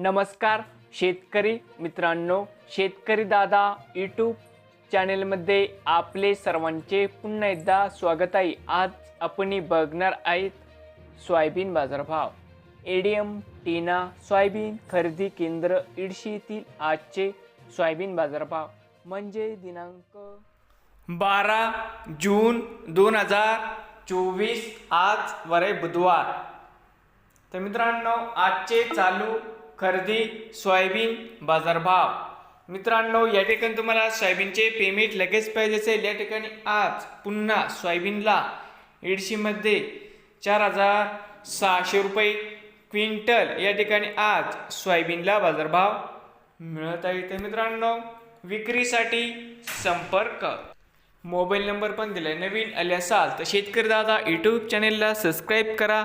नमस्कार शेतकरी मित्रांनो शेतकरी दादा यूट्यूब चॅनेलमध्ये आपले सर्वांचे पुन्हा एकदा स्वागत आहे. आज आपण बघणार आहेत सोयाबीन बाजारभाव. एडीएम टीना सोयाबीन खरेदी केंद्र इडशी आजचे सोयाबीन बाजारभाव. म्हणजे दिनांक बारा जून दोन हजार चोवीस आज वरे बुधवार. तर मित्रांनो आजचे चालू खरेदी सोयाबीन बाजारभाव. मित्रांनो या ठिकाणी तुम्हाला सोयाबीनचे पेमेंट लगेच पाहिजे असेल. या ठिकाणी आज पुन्हा सोयाबीनला एडशीमध्ये चार हजार सहाशे रुपये क्विंटल या ठिकाणी आज सोयाबीनला बाजारभाव मिळत आहे तर मित्रांनो विक्रीसाठी संपर्क. मोबाईल नंबर पण दिलाय. नवीन आले असाल तर शेतकरी दादा यूट्यूब चॅनेलला सबस्क्राईब करा.